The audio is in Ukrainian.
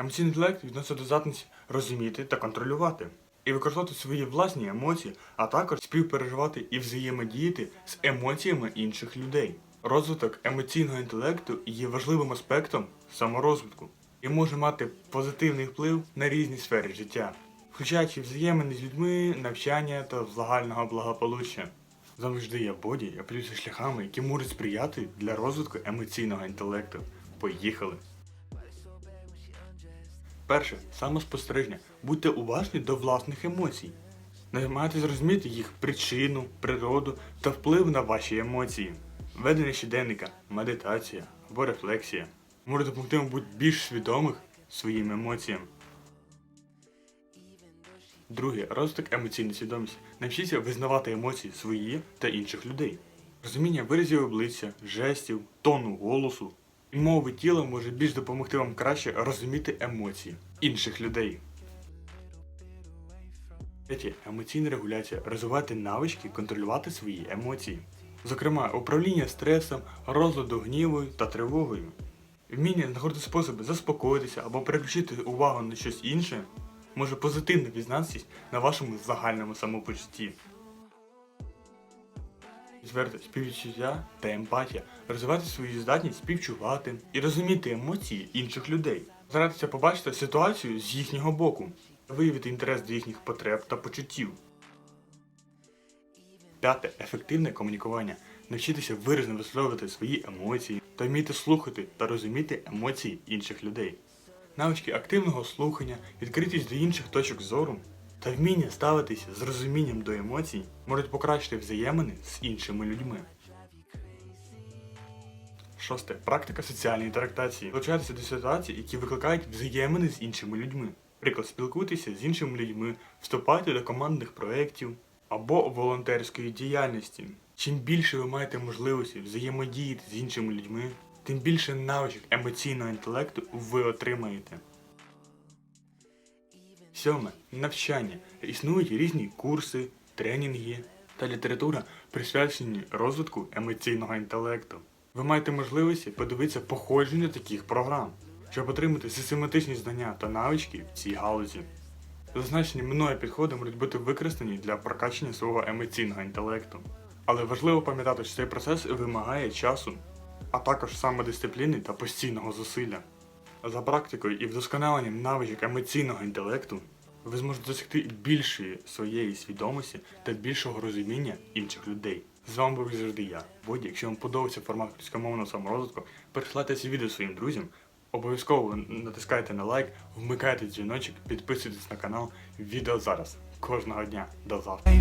Емоційний інтелект відноситься до здатності розуміти та контролювати і використовувати свої власні емоції, а також співпереживати і взаємодіяти з емоціями інших людей. Розвиток емоційного інтелекту є важливим аспектом саморозвитку і може мати позитивний вплив на різні сфери життя, включаючи взаємини з людьми, навчання та загального благополуччя. Завжди я боді, я плюся шляхами, які можуть сприяти для розвитку емоційного інтелекту. Поїхали! Перше, самоспостереження. Будьте уважні до власних емоцій. Намагайтесь зрозуміти їх причину, природу та вплив на ваші емоції. Ведення щоденника, медитація або рефлексія може допомогти вам бути більш свідомих своїм емоціям. Друге, розвиток емоційної свідомості. Навчіться визнавати емоції свої та інших людей. Розуміння виразів обличчя, жестів, тону голосу мови тіла може більш допомогти вам краще розуміти емоції інших людей. Третє. Емоційна регуляція. Розвивати навички контролювати свої емоції. Зокрема, управління стресом, розладу гнівою та тривогою. Вміння знаходити способи заспокоїтися або переключити увагу на щось інше може позитивно відзнатися на вашому загальному самопочутті. Зверте співчуття та емпатія, розвивати свою здатність співчувати і розуміти емоції інших людей, старатися побачити ситуацію з їхнього боку, виявити інтерес до їхніх потреб та почуттів. П'яте ефективне комунікування. Навчитися виразно висловлювати свої емоції та вміти слухати та розуміти емоції інших людей. Навички активного слухання, відкритість до інших точок зору та вміння ставитися з розумінням до емоцій можуть покращити взаємини з іншими людьми. Шосте. Практика соціальної інтерактації. Долучайтеся до ситуацій, які викликають взаємини з іншими людьми. Наприклад, спілкуйтеся з іншими людьми, вступайте до командних проєктів або волонтерської діяльності. Чим більше ви маєте можливості взаємодіяти з іншими людьми, тим більше навичок емоційного інтелекту ви отримаєте. Сьоме. Навчання. Існують різні курси, тренінги та література, присвячені розвитку емоційного інтелекту. Ви маєте можливість подивитися походження таких програм, щоб отримати систематичні знання та навички в цій галузі. Зазначені мною підходи можуть бути використані для прокачання свого емоційного інтелекту. Але важливо пам'ятати, що цей процес вимагає часу, а також самодисципліни та постійного зусилля. За практикою і вдосконаленням навичок емоційного інтелекту ви зможете досягти більшої своєї свідомості та більшого розуміння інших людей. З вами був завжди я, Водя. Якщо вам подобається формат російськомовного саморозвитку, пересилайте це відео своїм друзям. Обов'язково натискайте на лайк, вмикайте дзвіночок, підписуйтесь на канал. Відео зараз кожного дня до завтра.